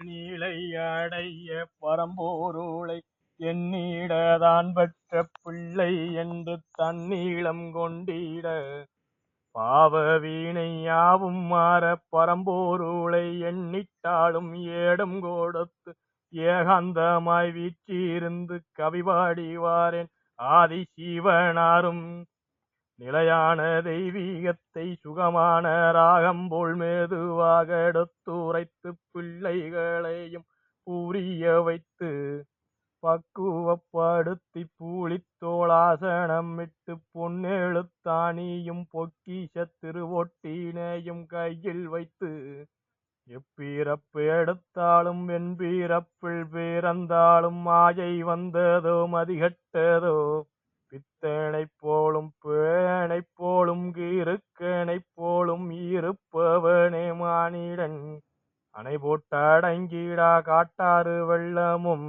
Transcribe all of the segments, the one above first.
நீளை அடைய பரம்போருளை எண்ணிடதான் பெற்ற பிள்ளை என்று தன்னீளம் கொண்டிட. பாவ வீணை யாவும் மாற பரம்போருளை எண்ணிட்டாலும் ஏடம் கோடத்து ஏகாந்தமாய் வீற்றிருந்து கவிபாடிவாரேன் ஆதி சிவனாரும் நிலையான தெய்வீகத்தை சுகமான ராகம் போல் மெதுவாக எடுத்துரைத்து பிள்ளைகளையும் புரிய வைத்து பக்குவப்படுத்தி பூளித்தோளாசனம் விட்டு பொன்னெழுத்தாணியும் பொக்கிஷ திருவொட்டினையும் கையில் வைத்து எப்பிறப்பு எடுத்தாலும் என் பீரப்பில் பிறந்தாலும் மாயை வந்ததோ மதிகட்டதோ காட்டாறு வெள்ளமும்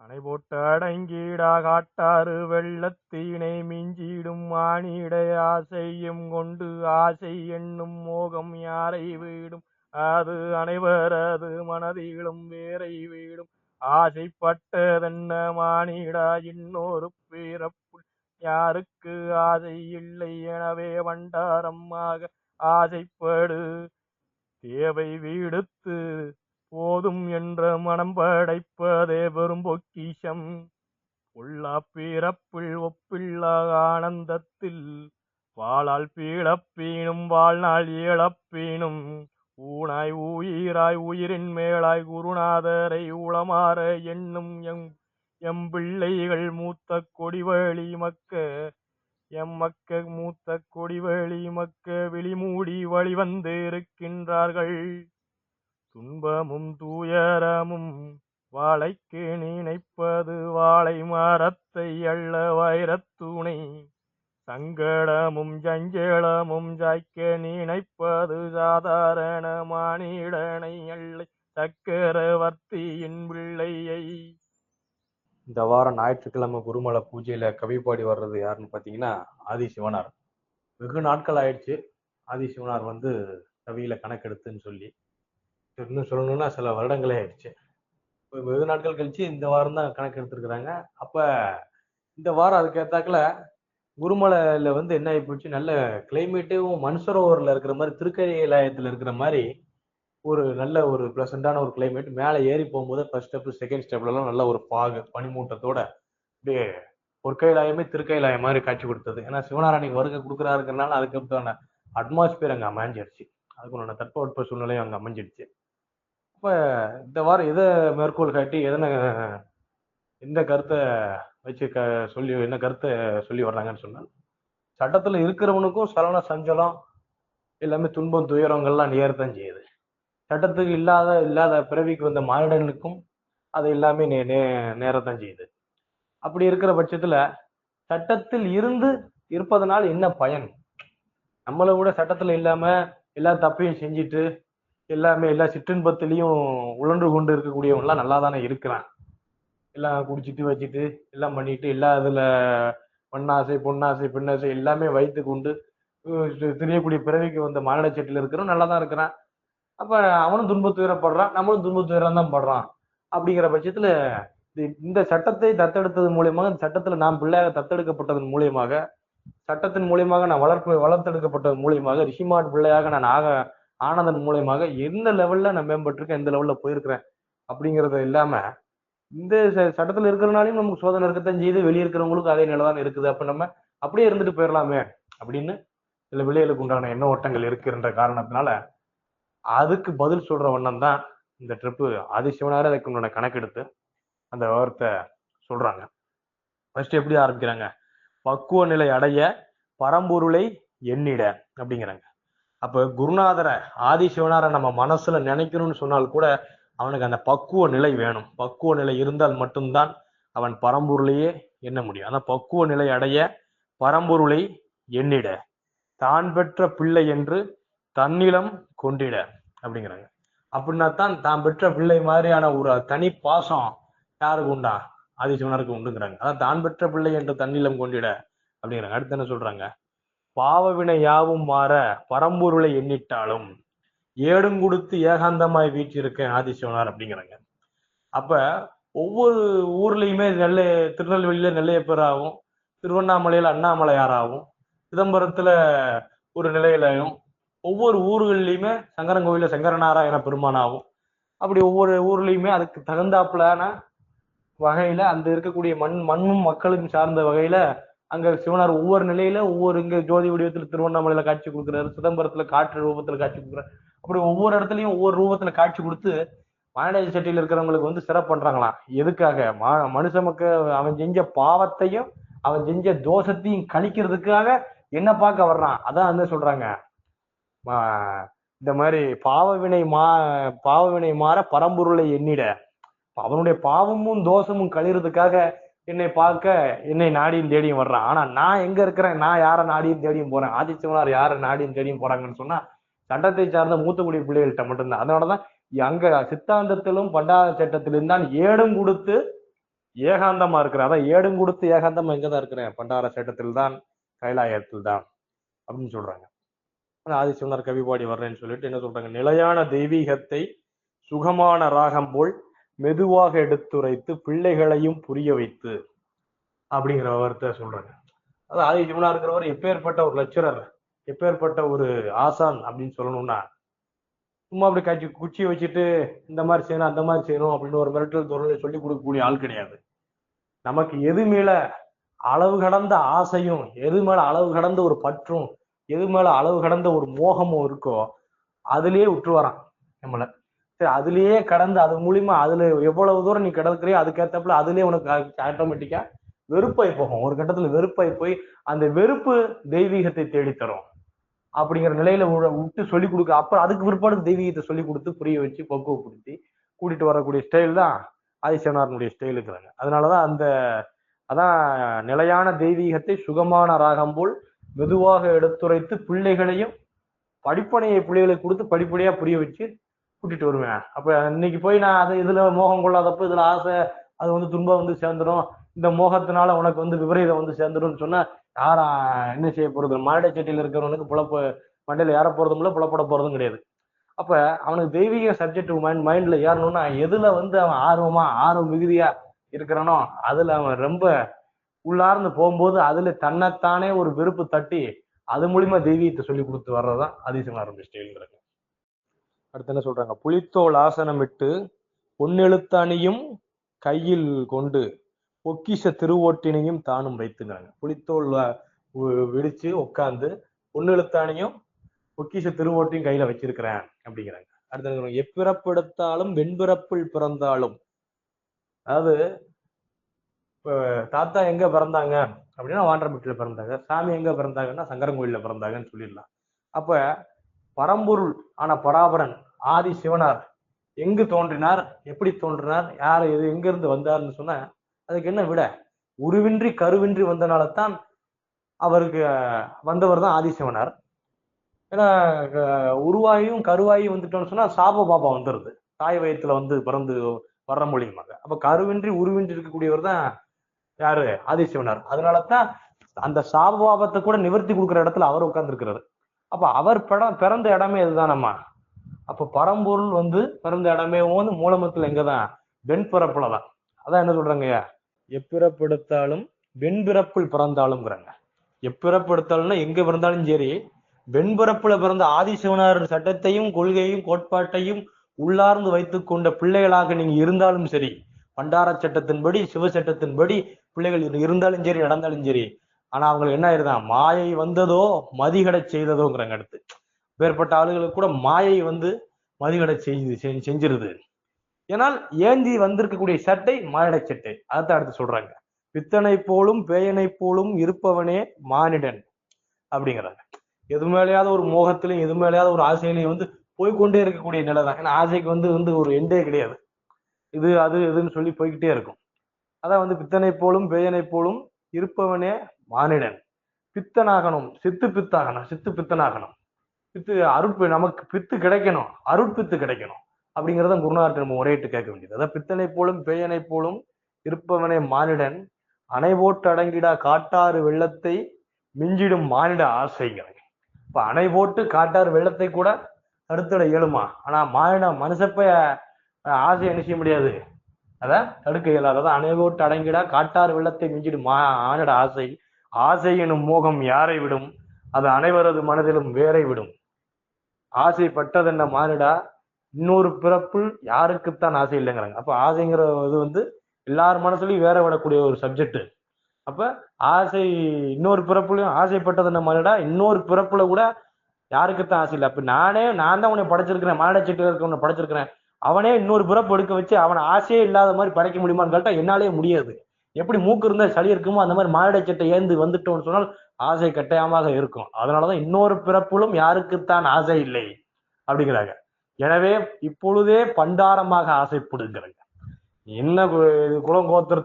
அணை போட்டு அடங்கிடா காட்டாறு வெள்ளத்தினை மிஞ்சிடும் மானிட ஆசையும் கொண்டு ஆசை என்னும் மோகம் யாரை வீடும்? அது அனைவரது மனதிலும் வேரை வீடும். ஆசைப்பட்டதென்ன மானிடா? இன்னொரு பிறப்பு யாருக்கு ஆசை இல்லை எனவே வண்டாரமாக ஆசைப்படு. தேவை விடுத்து போதும் என்ற மனம் படைப்பதே வெறும் பொக்கிஷம். பொல்லா பிறப்பில் ஒப்பில்லா ஆனந்தத்தில் வாழால் பீழப்பீனும் வாழ்நாள் இழப்பீனும் ஊனாய் உயிராய் உயிரின் மேலாய் குருநாதரை உளமாற எண்ணும் எம் எம் பிள்ளைகள் மூத்த கொடிவழி மக்க எம் மக்க மூத்த கொடிவழி மக்க விழிமூடி வழிவந்து இருக்கின்றார்கள். துன்பமும் துயரமும் வாழைக்கு நினைப்பது வாழை மரத்தை அள்ள வைரத்துணை சங்கடமும் ஜஞ்சலமும் ஜாய்க்க நினைப்பது சாதாரண மானிடனை அல்லை சக்கரவர்த்தியின் பிள்ளையை. இந்த வாரம் ஞாயிற்றுக்கிழமை குருமலை பூஜையில கவி பாடி வர்றது யாருன்னு பார்த்தீங்கன்னா ஆதி சிவனார் வெகு நாட்கள் ஆயிடுச்சு. ஆதி சிவனார் வந்து கவியில கணக்கெடுத்துன்னு சொல்லி இன்னும் சொல்லணும்னா சில வருடங்களே ஆயிடுச்சு. இப்போ வெகு நாட்கள் கழிச்சு இந்த வாரம் தான் கணக்கு எடுத்துருக்குறாங்க. அப்ப இந்த வாரம் அதுக்கு குருமலையில் வந்து என்ன ஆகி போச்சு? நல்ல கிளைமேட்டும் மன்சரோவரில் இருக்கிற மாதிரி திருக்கரையிலாயத்தில் இருக்கிற மாதிரி ஒரு நல்ல ஒரு ப்ளசண்டான ஒரு கிளைமேட் மேலே ஏறி போகும்போது ஃபர்ஸ்ட் ஸ்டெப் செகண்ட் ஸ்டெப்லலாம் நல்ல ஒரு பாகு பனிமூட்டத்தோட அப்படியே கைலாயமே திருக்கைலாயம் மாதிரி காட்சி கொடுத்தது. ஏன்னா சிவனாராயணிக்கு வருகை கொடுக்குறாருங்கிறனால அதுக்கப்புறான அட்மாஸ்பியர் அங்கே அமைஞ்சிருச்சு. அதுக்குண்டான தட்பவெட்ப சூழ்நிலையும் அங்கே அமைஞ்சிடுச்சு இப்போ இந்த வாரம் எதை மேற்கோள் காட்டி எதனை எந்த கருத்தை வச்சு க சொல்லி என்ன கருத்தை சொல்லி வர்றாங்கன்னு சொன்னால் சட்டத்தில் இருக்கிறவனுக்கும் சலன சஞ்சலம் எல்லாமே துன்பம் துயரங்கள்லாம் நேரத்தான் செய்யுது. சட்டத்துக்கு இல்லாத இல்லாத பிறவிக்கு வந்த மானிடனுக்கும் அது எல்லாமே நே நே நேரத்தான் செய்யுது. அப்படி இருக்கிற பட்சத்தில் சட்டத்தில் இருந்து இருப்பதனால் என்ன பயன்? நம்மளை விட சட்டத்தில் இல்லாமல் எல்லா தப்பையும் செஞ்சுட்டு எல்லாமே எல்லா சிற்றின்பத்திலையும் உழன்று கொண்டு இருக்கக்கூடியவங்களாம் நல்லா தானே இருக்கிறான். எல்லாம் குடிச்சிட்டு வச்சுட்டு எல்லாம் பண்ணிட்டு எல்லா இதுல மண்ணாசை பொன்னாசை பெண்ணாசை எல்லாமே வைத்து கொண்டு தெரியக்கூடிய பிறவிக்கு வந்த மாநில செட்டில் இருக்கிறவன் நல்லா தான் இருக்கிறான். அப்ப அவனும் துன்பத்துயரப்படுறான் நம்மளும் துன்பத்துயரம் தான் படுறான் அப்படிங்கிற பட்சத்துல இந்த சட்டத்தை தத்தெடுத்தது மூலியமாக இந்த சட்டத்துல நாம் பிள்ளையாக தத்தெடுக்கப்பட்டதன் மூலியமாக சட்டத்தின் மூலியமாக நான் வளர்ப்பு வளர்த்தெடுக்கப்பட்டதன் மூலியமாக ரிஷிமாட் பிள்ளையாக நான் ஆக ஆனதன் மூலயமாக எந்த லெவல்ல நான் மேம்பட்டிருக்கேன் எந்த லெவல்ல போயிருக்கிறேன் அப்படிங்கறது இல்லாம இந்த ச- சட்டத்துல இருக்கிறனாலையும் நமக்கு சோதனை இருக்கத்தான் செய்யுது வெளியே இருக்கிறவங்களுக்கும் அதே நிலைதான் இருக்குது. அப்ப நம்ம அப்படியே இருந்துட்டு போயிடலாமே அப்படின்னு சில விளைகளுக்கு உண்டான எண்ண ஓட்டங்கள் இருக்குன்ற காரணத்தினால அதுக்கு பதில் சொல்ற வண்ணம் தான் இந்த ட்ரிப்பு ஆதிசிவனாரே அதுக்கு உண்டான கணக்கெடுத்து அந்த விவரத்தை சொல்றாங்க. ஃபர்ஸ்ட் எப்படி ஆரம்பிக்கிறாங்க? பக்குவ நிலை அடைய பரம்பொருளை எண்ணிட அப்படிங்கிறாங்க. அப்ப குருநாதரை ஆதிசிவனாரை நம்ம மனசுல நினைக்கணும்னு சொன்னால் கூட அவனுக்கு அந்த பக்குவ நிலை வேணும். பக்குவ நிலை இருந்தால் மட்டும்தான் அவன் பரம்பொருளையே எண்ண முடியும். அந்த பக்குவ நிலை அடைய பரம்பொருளை எண்ணிட. தான் பெற்ற பிள்ளை என்று தன்னிலம் கொண்டிட அப்படிங்கிறாங்க. அப்படின்னா தான் தான் பெற்ற பிள்ளை மாதிரியான ஒரு தனி பாசம் யாருக்கு உண்டா? ஆதிசிவனருக்கு உண்டுங்கிறாங்க. அதான் தான் பெற்ற பிள்ளை என்று தன்னிலம் கொண்டிட அப்படிங்கிறாங்க. அடுத்து என்ன சொல்றாங்க? பாவவினை யாவும் மாற பரம்பொருளை எண்ணிட்டாலும் ஏடும் கொடுத்து ஏகாந்தமாய் வீற்றிருக்கேன் ஆதிசிவனார் அப்படிங்கிறாங்க. அப்ப ஒவ்வொரு ஊர்லயுமே நெல்லை திருநெல்வேலியில நெல்லையப்பராகவும் திருவண்ணாமலையில அண்ணாமலையாராகவும் சிதம்பரத்துல ஒரு நிலையிலையும் ஒவ்வொரு ஊர்கள்லயுமே சங்கரன் கோவில சங்கரநாராயண பெருமானாகும் அப்படி ஒவ்வொரு ஊர்லயுமே அதுக்கு தகுந்தாப்புலான வகையில அந்த இருக்கக்கூடிய மண் மண்ணும் மக்களும் சார்ந்த வகையில அங்க சிவனார் ஒவ்வொரு நிலையில ஒவ்வொரு இங்க ஜோதி வடிவத்துல திருவண்ணாமலையில காட்சி கொடுக்குறாரு சிதம்பரத்துல காற்று ரூபத்துல காட்சி கொடுக்குறாரு. அப்படி ஒவ்வொரு இடத்துலயும் ஒவ்வொரு ரூபத்துல காட்சி கொடுத்து மானடேஜ் சட்டியில் இருக்கிறவங்களுக்கு வந்து சிறப்பு பண்றாங்களாம். எதுக்காக? மா- மனுஷ மக்கள் அவன் செஞ்ச பாவத்தையும் அவன் செஞ்ச தோஷத்தையும் கழிக்கிறதுக்காக என்ன பார்க்க வர்றான்? அதான் வந்து சொல்றாங்க? மா- இந்த மாதிரி பாவவினை மா பாவவினை மாற பரம்பொருளை எண்ணிட. அவனுடைய பாவமும் தோஷமும் கழிறதுக்காக என்னை பார்க்க என்னை நாடியும் தேடியும் வர்றான். ஆனா நான் எங்க இருக்கிறேன்? நான் யாரை நாடியும் தேடியும் போறேன்? ஆதிச்சவனார் யார நாடியும் தேடியும் போறாங்கன்னு சொன்னா சட்டத்தை சார்ந்த மூத்தக்குடி பிள்ளைகள்கிட்ட மட்டும்தான். அதனாலதான் அங்க சித்தாந்தத்திலும் பண்டார சட்டத்திலும் தான் ஏடும் கொடுத்து ஏகாந்தமா இருக்கிறேன். அதான் ஏடும் கொடுத்து ஏகாந்தமா எங்கதான் இருக்கிறேன்? பண்டார சட்டத்தில் தான் கைலாயத்தில் தான் அப்படின்னு சொல்றாங்க. ஆனா ஆதிசிவனார் வர்றேன்னு சொல்லிட்டு என்ன சொல்றாங்க? நிலையான தெய்வீகத்தை சுகமான ராகம் போல் மெதுவாக எடுத்துரைத்து பிள்ளைகளையும் புரிய வைத்து அப்படிங்கிற வார்த்தை சொல்றாங்க அது ஆதி சிவனா இருக்கிறவர் எப்பேற்பட்ட ஒரு லெக்சரர் எப்பேற்பட்ட ஒரு ஆசான் அப்படின்னு சொல்லணும்னா சும்மா அப்படி காய்ச்சி குச்சியை வச்சுட்டு இந்த மாதிரி செய்யணும் அந்த மாதிரி செய்யணும் அப்படின்னு ஒரு மிரட்டல் தோறலை சொல்லி கொடுக்கக்கூடிய ஆள் கிடையாது. நமக்கு எது மேல அளவு கடந்த ஆசையும் எது மேல அளவு கடந்த ஒரு பற்றும் எது மேல அளவு கடந்த ஒரு மோகமும் இருக்கோ அதுலயே விட்டு வரான் நம்மளை. சரி அதுலயே கடந்து அது மூலியமா அதுல எவ்வளவு தூரம் நீ கிடக்குறியோ அதுக்கேற்றப்பல அதுலயே உனக்கு ஆட்டோமேட்டிக்கா வெறுப்பாய் போகும். ஒரு கட்டத்துல வெறுப்பாய் போய் அந்த வெறுப்பு தெய்வீகத்தை தேடித்தரும். அப்படிங்கிற நிலையில விட்டு சொல்லி கொடுக்க அப்புறம் அதுக்கு பிற்பாடு தெய்வீகத்தை சொல்லி கொடுத்து புரிய வச்சு பக்குவப்படுத்தி கூட்டிட்டு வரக்கூடிய ஸ்டைல் தான் ஆதிசனாரனுடைய ஸ்டைல் இருக்கிறாங்க அதனாலதான் அந்த அதான் நிலையான தெய்வீகத்தை சுகமான ராகம் போல் மெதுவாக எடுத்துரைத்து பிள்ளைகளையும் படிப்பனையை பிள்ளைகளுக்கு கொடுத்து படிப்படியா புரிய வச்சு கூட்டிட்டு வருவேன். அப்ப இன்னைக்கு போய் நான் அது இதுல மோகம் கொள்ளாதப்ப இதுல ஆசை அது வந்து துன்பம் வந்து சேர்ந்துடும் இந்த மோகத்தினால உனக்கு வந்து விபரீதம் வந்து சேர்ந்துடும் சொன்னா யாரா என்ன செய்ய போறது? மாடை செட்டியில் இருக்கிறவனுக்கு புலப்ப மண்டையில ஏற போறதும் இல்லை புலப்பட போறதும் கிடையாது. அப்ப அவனுக்கு தெய்வீக சப்ஜெக்ட் மைண்ட் மைண்ட்ல ஏறணும்னா எதுல வந்து அவன் ஆர்வமா ஆர்வம் மிகுதியா இருக்கிறானோ அதுல அவன் ரொம்ப உள்ளார்ந்து போகும்போது அதுல தன்னைத்தானே ஒரு வெறுப்பு தட்டி அது மூலியமா தெய்வீகத்தை சொல்லி கொடுத்து வர்றதுதான் அதிசயம் ஆரம்பிச்சிட்டேங்கிறது அடுத்து என்ன சொல்றாங்க? புலித்தோல் ஆசனமிட்டு பொன்னெழுத்தாணியும் கையில் கொண்டு பொக்கிஷ திருவோட்டினையும் தானும் வைத்துங்கிறாங்க. புலித்தோல் அஹ், விரிச்சு உட்கார்ந்து பொன்னெழுத்தாணியும் பொக்கிஷ திருவோட்டையும் கையில வச்சிருக்கிறேன் அப்படிங்கிறாங்க. அடுத்து எப்பிறப்பு எடுத்தாலும் எப்பிறப்பெடுத்தாலும் வெண்பிறப்பில் பிறந்தாலும். அதாவது தாத்தா எங்க பிறந்தாங்க? அப்படின்னா வாண்டரமிட்டில பிறந்தாங்க. சாமி எங்க பிறந்தாங்கன்னா சங்கரங்கோயில்ல பிறந்தாங்கன்னு சொல்லிடலாம். அப்ப பரம்பொருள் ஆனா பராபரன் ஆதி சிவனார் எங்கு தோன்றினார் எப்படி தோன்றினார் யார் இது எங்க இருந்து வந்தார்னு சொன்னா அதுக்கு என்ன விட? உருவின்றி கருவின்றி வந்தனால தான் அவருக்கு வந்தவர் தான் ஆதிசிவனார் ஏன்னா உருவாயும் கருவாயும் வந்துட்டோம்னு சொன்னா சாப பாபா வந்துருது. தாய் வயத்துல வந்து பிறந்து வர்ற மூலியமாக. அப்ப கருவின்றி உருவின்றி இருக்கக்கூடியவர் தான் யாரு? ஆதிசிவனார் அதனால தான் அந்த சாப பாபத்தை கூட நிவர்த்தி கொடுக்குற இடத்துல அவர் உட்கார்ந்துருக்கிறாரு. அப்ப அவர் படம் பிறந்த இடமே இதுதான் நம்ம அப்ப பரம்பொருள் வந்து பிறந்த இடமே வந்து மூலமத்துல எங்கதான் வெண்பிறப்புல தான் அதான் என்ன சொல்றாங்க எப்பிறப்பெடுத்தாலும் வெண்பிறப்பில் பிறந்தாலும்ங்கிறாங்க. எப்பிறப்பெடுத்தாலும்னா எங்க பிறந்தாலும் சரி வெண்பிறப்புல பிறந்த ஆதிசிவனார் சட்டத்தையும் கொள்கையும் கோட்பாட்டையும் உள்ளார்ந்து வைத்துக் கொண்ட பிள்ளைகளாக நீங்க இருந்தாலும் சரி பண்டார சட்டத்தின்படி சிவ சட்டத்தின்படி பிள்ளைகள் இரு- இருந்தாலும் சரி நடந்தாலும் சரி ஆனா அவங்களுக்கு என்ன ஆயிருதான் மாயை வந்ததோ மதிகடை செய்ததோங்கிறாங்க அடுத்து. வேறுபட்ட ஆளுகளுக்கு கூட மாயை வந்து மதிவிட செய்து செஞ்சிருது. ஏனால் ஏந்தி வந்திருக்கக்கூடிய சட்டை மானிட சட்டை. அதான் அடுத்து சொல்றாங்க. பித்தனை போலும் பேயனை போலும் இருப்பவனே மானிடன் அப்படிங்கிறாங்க. எது மேலேயாவது ஒரு மோகத்திலையும் எது மேலேயாவது ஒரு ஆசையிலையும் வந்து போய்க்கொண்டே இருக்கக்கூடிய நிலை தான். ஏன்னா ஆசைக்கு வந்து வந்து ஒரு எண்டே கிடையாது. இது அது இதுன்னு சொல்லி போய்கிட்டே இருக்கும். அதான் வந்து பித்தனை போலும் பேயனை போலும் இருப்பவனே மானிடன். பித்தனாகணும் சித்து பித்தாகணும் சித்து பித்தனாகணும். பித்து அருட்பு நமக்கு பித்து கிடைக்கணும். அருட்பித்து கிடைக்கணும். அப்படிங்கிறத குருநாதர் நம்ம ஒரேட்டு கேட்க வேண்டியது. அதான் பித்தனை போலும் பேயனை போலும் இருப்பவனே மானிடன். அணை போட்டு அடங்கிடா காட்டாறு வெள்ளத்தை மிஞ்சிடும் மானிட ஆசைங்கிறாங்க இப்ப அணை போட்டு காட்டாறு வெள்ளத்தை கூட தடுத்துட இயலுமா? ஆனா மானிட மனுஷப்ப ஆசையை ஆசை என்ன செய்ய முடியாது? அதான் தடுக்க இயலாது. அதான் அணைவோட்டு அடங்கிடா காட்டார் வெள்ளத்தை மிஞ்சிடும் மா மானிட ஆசை. ஆசை எனும் மோகம் யாரை விடும்? அது அனைவரது மனதிலும் வேரை விடும். ஆசைப்பட்டதென்ன மாறிடா? இன்னொரு பிறப்புள் யாருக்குத்தான் ஆசை இல்லைங்கிறாங்க. அப்ப ஆசைங்கிற இது வந்து எல்லார் மனசுலயும் வேற விடக்கூடிய ஒரு சப்ஜெக்ட் அப்ப ஆசை இன்னொரு பிறப்புலையும் ஆசைப்பட்டது என்ன மாறிடா? இன்னொரு பிறப்புல கூட யாருக்குத்தான் ஆசை இல்லை. அப்ப நானே நான் தான் உன்னை படைச்சிருக்கிறேன். மானிட செட்டில் உன்னை படைச்சிருக்கிறேன். அவனே இன்னொரு பிறப்பு எடுக்க வச்சு அவன் ஆசையே இல்லாத மாதிரி படைக்க முடியுமான்னு கேட்டா என்னாலே முடியாது. எப்படி மூக்கு இருந்தா சளி இருக்குமோ அந்த மாதிரி மானிட சட்டை ஏந்து வந்துட்டோம்னு சொன்னால் ஆசை கட்டாயமாக இருக்கும். அதனாலதான் இன்னொரு பிறப்பிலும் யாருக்குத்தான் ஆசை இல்லை அப்படிங்கிறாங்க. எனவே இப்பொழுதே பண்டாரமாக ஆசைப்படுங்கிறாங்க என்ன கு- இது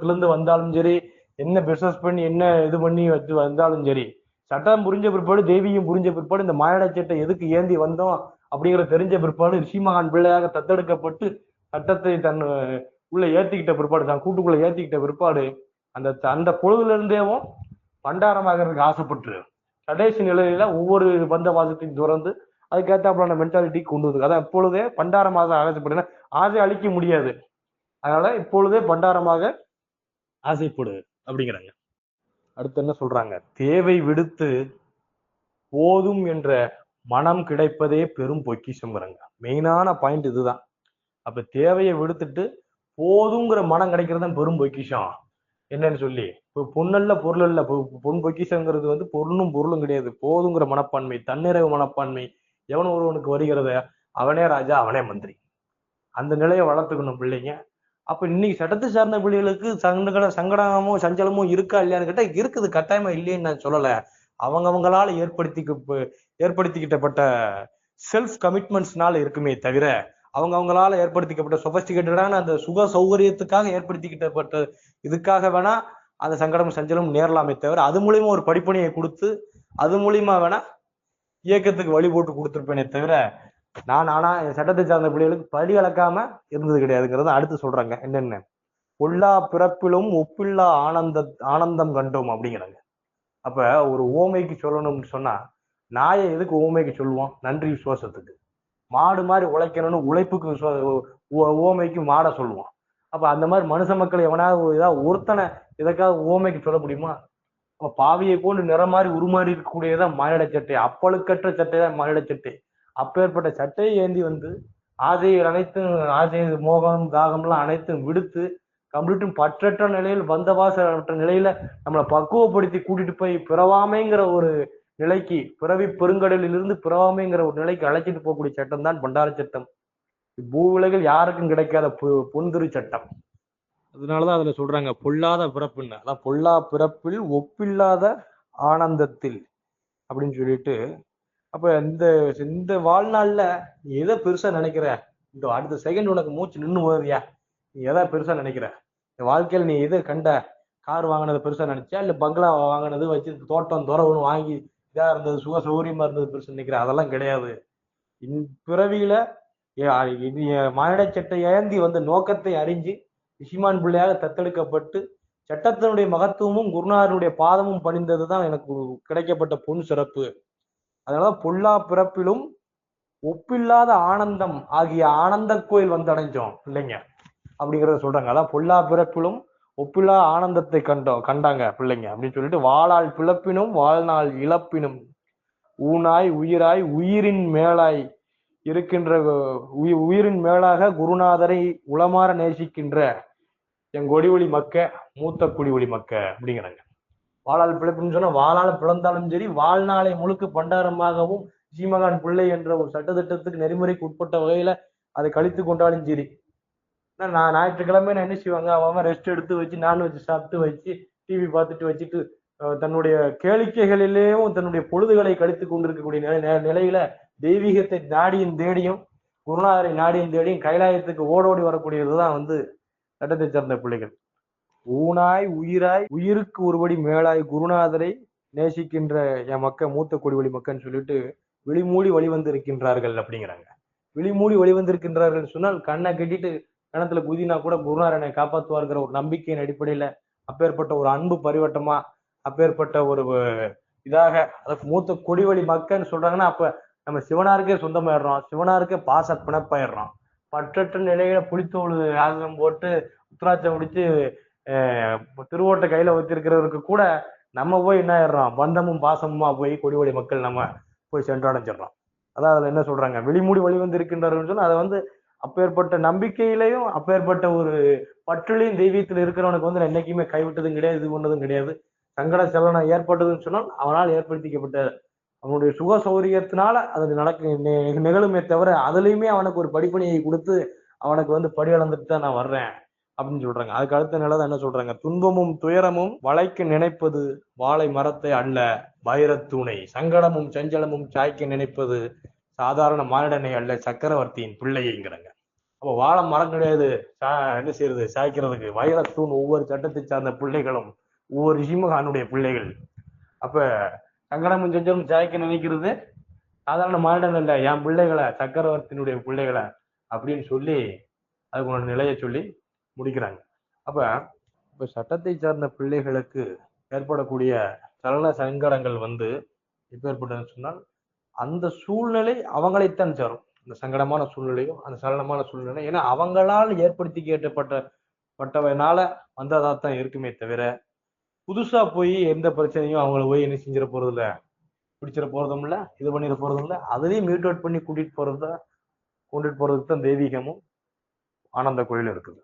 இருந்து வந்தாலும் சரி என்ன பிசினஸ் பண்ணி என்ன இது பண்ணி வச்சு வந்தாலும் சரி சட்டம் புரிஞ்ச பிற்பாடு தேவியும் புரிஞ்ச பிற்பாடு இந்த மானிட சட்டை எதுக்கு ஏந்தி வந்தோம் அப்படிங்கிற தெரிஞ்ச பிற்பாடு ரிஷிமகான் பிள்ளையாக தத்தெடுக்கப்பட்டு சட்டத்தை தன் உள்ள ஏத்திக்கிட்ட பிற்பாடு தான் கூட்டுக்குள்ள ஏத்திக்கிட்ட பிற்பாடு அந்த அந்த பொழுதுல இருந்தேவும் பண்டாரமாகிறதுக்கு ஆசைப்பட்டு கடைசி நிலையில ஒவ்வொரு பந்த வாசத்தையும் திறந்து அதுக்கேற்றாப்புல மென்டாலிட்டி கொண்டு வந்து அதான் இப்பொழுதே பண்டாரமாக ஆசைப்படுனா ஆசை அழிக்க முடியாது. அதனால இப்பொழுதே பண்டாரமாக ஆசைப்படு அப்படிங்கிறாங்க. அடுத்து என்ன சொல்றாங்க? தேவை விடுத்து போதும் என்ற மனம் கிடைப்பதே பெரும் பொக்கிஷம்ங்கிறாங்க. மெயினான பாயிண்ட் இதுதான். அப்ப தேவையை விடுத்துட்டு போதுங்கிற மனம் கிடைக்கிறது தான் பெரும் பொக்கிஷம். என்னன்னு சொல்லி இப்போ பொண்ணல்ல பொருள் அல்ல பொ- பொன் பொக்கிஷங்கிறது வந்து பொருளும் பொருளும் கிடையாது. போதுங்கிற மனப்பான்மை தன்னிறைவு மனப்பான்மை எவன் ஒருவனுக்கு வருகிறத அவனே ராஜா அவனே மந்திரி. அந்த நிலையை வளர்த்துக்கணும் பிள்ளைங்க. அப்ப இன்னைக்கு சட்டத்தை சார்ந்த பிள்ளைகளுக்கு சங்கட சங்கடமும் சஞ்சலமும் இருக்கா இல்லையான்னு கேட்டா இருக்குது. கட்டாயமா இல்லைன்னு நான் சொல்லல. அவங்கவங்களால ஏற்படுத்தி ஏற்படுத்திக்கிட்டப்பட்ட செல்ஃப் கமிட்மெண்ட்ஸ்னால இருக்குமே தவிர அவங்க அவங்களால ஏற்படுத்திக்கப்பட்ட சொபஸ்டிகேட்டடான அந்த சுக சௌகரியத்துக்காக ஏற்படுத்திக்கிட்டப்பட்ட இதுக்காக வேணா அந்த சங்கடம் சஞ்சலம் நேரலாமே தவிர அது மூலியமா ஒரு படிப்பணியை கொடுத்து அது மூலியமா வேணா இயக்கத்துக்கு வழி போட்டு கொடுத்துருப்பேனே தவிர நான் ஆனா சட்டத்தை சார்ந்த பிள்ளைகளுக்கு படி வளர்க்காம இருந்தது கிடையாதுங்கிறத அடுத்து சொல்றாங்க. என்னென்ன? பொல்லா பிறப்பிலும் ஒப்பில்லா ஆனந்த ஆனந்தம் கண்டோம் அப்படிங்கிறாங்க. அப்ப ஒரு ஓமைக்கு சொல்லணும்னு சொன்னா நாயை எதுக்கு ஓமைக்கு சொல்லுவோம்? நன்றி விசுவாசத்துக்கு. மாடு மாதிரி உழைக்கணும்னு உழைப்புக்கு ஓ- ஓமைக்கு மாடை சொல்லுவோம் அப்ப அந்த மாதிரி மனுஷ மக்கள் எவனாவது ஏதாவது ஒருத்தனை எதற்காக ஓமைக்கு சொல்ல முடியுமா? அப்ப பாவியை போன்று நிறம் மாதிரி உருமாறி இருக்கக்கூடியதான் மானிட சட்டை. அப்பழுக்கற்ற சட்டை தான் மானிட சட்டை. அப்பேற்பட்ட சட்டையை ஏந்தி வந்து ஆசைகள் அனைத்தும் ஆசை மோகம் தாகம்லாம் அனைத்தும் விடுத்து கம்ப்ளீட்டும் பற்றற்ற நிலையில் வந்தவாசற்ற நிலையில நம்மளை பக்குவப்படுத்தி கூட்டிட்டு போய் பிறவாமைங்கிற ஒரு நிலைக்கு பிறவி பெருங்கடலில் இருந்து பிறவாமைங்கிற ஒரு நிலைக்கு அழைச்சிட்டு போகக்கூடிய சட்டம் தான் பண்டார சட்டம். பூவுலகில் யாருக்கும் கிடைக்காத பொ- பொன்திரு சட்டம். அதனாலதான் அதுல சொல்றாங்க பொல்லாத பிறப்புன்னு. அதான் பொல்லா பிறப்பில் ஒப்பில்லாத ஆனந்தத்தில் அப்படின்னு சொல்லிட்டு அப்ப இந்த இந்த வாழ்நாள்ல நீ எதை பெருசா நினைக்கிற? இந்த அடுத்த செகண்ட் உனக்கு மூச்சு நின்று போறியா நீ எதை பெருசா நினைக்கிற? இந்த வாழ்க்கையில நீ எதை கண்ட? கார் வாங்கினதை பெருசா நினைச்சா? இல்ல பங்களா வாங்கினது வச்சு தோட்டம் துறவுன்னு வாங்கி இதா இருந்தது சுக சௌகரியமா இருந்தது பெருசா நினைக்கிற அதெல்லாம் கிடையாது. இன் பிறவியில மானிட சட்டை ஏந்தி வந்த நோக்கத்தை அறிஞ்சு இசிமான் பிள்ளையாக தத்தெடுக்கப்பட்டு சட்டத்தினுடைய மகத்துவமும் குருநாதனுடைய பாதமும் பணிந்தது தான் எனக்கு கிடைக்கப்பட்ட பொன் சிறப்பு. அதனால பொல்லா பிறப்பிலும் ஒப்பில்லாத ஆனந்தம் ஆகிய ஆனந்த கோயில் வந்து அடைஞ்சோம் பிள்ளைங்க அப்படிங்கிறத சொல்றாங்க. அதான் பொல்லா பிறப்பிலும் ஒப்பிலா ஆனந்தத்தை கண்டோம் கண்டாங்க பிள்ளைங்க அப்படின்னு சொல்லிட்டு வாழால் பிளப்பினும் வாழ்நாள் இழப்பினும் ஊனாய் உயிராய் உயிரின் மேலாய் இருக்கின்ற உயிரின் மேலாக குருநாதரை உளமாற நேசிக்கின்ற என் கொடிவொளி மக்க மூத்த குடிவொளி மக்க அப்படிங்கிறாங்க. வாழால் பிழைப்புன்னு சொன்னா வாளால் பிளந்தாலும் சரி வாழ்நாளை முழுக்க பண்டாரமாகவும் சீமகான் பிள்ளை என்ற ஒரு சட்டத்திட்டத்துக்கு நெறிமுறைக்கு உட்பட்ட வகையில அதை கழித்து கொண்டாலும் சரி நான் ஞாயிற்றுக்கிழமை நான் என்ன செய்வாங்க? அவன் ரெஸ்ட் எடுத்து வச்சு நான்வெஜ் சாப்பிட்டு வச்சு டிவி பார்த்துட்டு வச்சுட்டு தன்னுடைய கேளிக்கைகளிலேயும் தன்னுடைய பொழுதுகளை கழித்து கொண்டிருக்கக்கூடிய நிலை நிலையில தெய்வீகத்தை நாடியும் தேடியும் குருநாதரை நாடியும் தேடியும் கைலாயத்துக்கு ஓடோடி வரக்கூடியதுதான் வந்து சட்டத்தை சார்ந்த பிள்ளைகள். ஊனாய் உயிராய் உயிருக்கு ஒருபடி மேலாய் குருநாதரை நேசிக்கின்ற என் மக்க மூத்த கொடிவழி மக்கன்னு சொல்லிட்டு விழிமூடி வழிவந்திருக்கின்றார்கள் அப்படிங்கிறாங்க. விழிமூடி வழிவந்திருக்கின்றார்கள் சொன்னால் கண்ணை கட்டிட்டு கணத்துல குதினா கூட குருநாதர் என்னை ஒரு நம்பிக்கையின் அடிப்படையில அப்பேற்பட்ட ஒரு அன்பு பரிவட்டமா அப்பேற்பட்ட ஒரு இதாக அதுக்கு மூத்த கொடிவழி மக்கள்னு சொல்றாங்கன்னா அப்ப நம்ம சிவனாருக்கே சொந்தமாயிடுறோம். சிவனாருக்கே பாச பிணப்பாயிடுறோம். பற்றற்ற நிலையில புளித்தோடு ஆயுதம் போட்டு உத்ராட்சம் முடிச்சு திருவோட்டை கையில வச்சிருக்கிறவருக்கு கூட நம்ம போய் என்ன ஆயிடுறோம் பந்தமும் பாசமுமா போய் கொடிவழி மக்கள் நம்ம போய் சென்றடைஞ்சிடுறோம். அதான் அதுல என்ன சொல்றாங்க? வெளிமூடி வழிவந்து இருக்கின்றார்கள் சொன்னா அதை வந்து அப்பேற்பட்ட நம்பிக்கையிலையும் அப்பேற்பட்ட ஒரு பற்றுலையும் தெய்வீகத்தில் இருக்கிறவனுக்கு வந்து நான் என்னைக்குமே கைவிட்டதும் கிடையாது இது பண்ணதும் கிடையாது. சங்கட செலனம் ஏற்பட்டதுன்னு சொன்னால் அவனால் ஏற்படுத்திக்கப்பட்ட அவனுடைய சுக சௌரியத்தினால அது நடக்க நிகழுமே தவிர அதுலேயுமே அவனுக்கு ஒரு படிப்பணியை கொடுத்து அவனுக்கு வந்து படி வளர்ந்துட்டு தான் நான் வர்றேன் அப்படின்னு சொல்றாங்க. அதுக்கு அடுத்த நிலை தான் என்ன சொல்றாங்க? துன்பமும் துயரமும் வளைக்கு நினைப்பது வாழை மரத்தை அல்ல வைரத்தூணை சங்கடமும் சஞ்சலமும் சாய்க்க நினைப்பது சாதாரண மானிடனை அல்ல சக்கரவர்த்தியின் பிள்ளைங்கிறாங்க அப்போ வாழை மரம் கிடையாது. சா- என்ன செய்யறது? சாய்க்கிறதுக்கு. வைரத்தூண் ஒவ்வொரு சட்டத்தை சார்ந்த பிள்ளைகளும் ஒவ்வொரு ஹிமகானுடைய பிள்ளைகள். அப்ப சங்கடமும் செஞ்சலும் சாய்க்க நினைக்கிறது. சாதாரண மாநிலம் இல்ல. என் பிள்ளைகளை சக்கரவர்த்தியினுடைய பிள்ளைகளை அப்படின்னு சொல்லி அதுக்கு ஒரு நிலையை சொல்லி முடிக்கிறாங்க. அப்ப இப்ப சட்டத்தை சார்ந்த பிள்ளைகளுக்கு ஏற்படக்கூடிய சலன சங்கடங்கள் வந்து எப்ப ஏற்பட்டதுன்னு சொன்னால் அந்த சூழ்நிலை அவங்களைத்தான் சேரும். அந்த சங்கடமான சூழ்நிலையும் அந்த சலனமான சூழ்நிலை ஏன்னா அவங்களால் ஏற்படுத்தி கேட்டப்பட்ட பட்டவனால வந்ததா தான் இருக்குமே தவிர புதுசா போய் எந்த பிரச்சனையும் அவங்கள போய் என்ன செஞ்சிட போறது இல்ல பிடிச்சிட போறதும் இல்ல இது பண்ணிட போறதும் இல்ல. அதுலயும் மியூட் அவுட் பண்ணி கூட்டிட்டு போறது தான் கொண்டுட்டு போறதுக்கு தான் தெய்வீகமும் ஆனந்த கோயிலும் இருக்குது.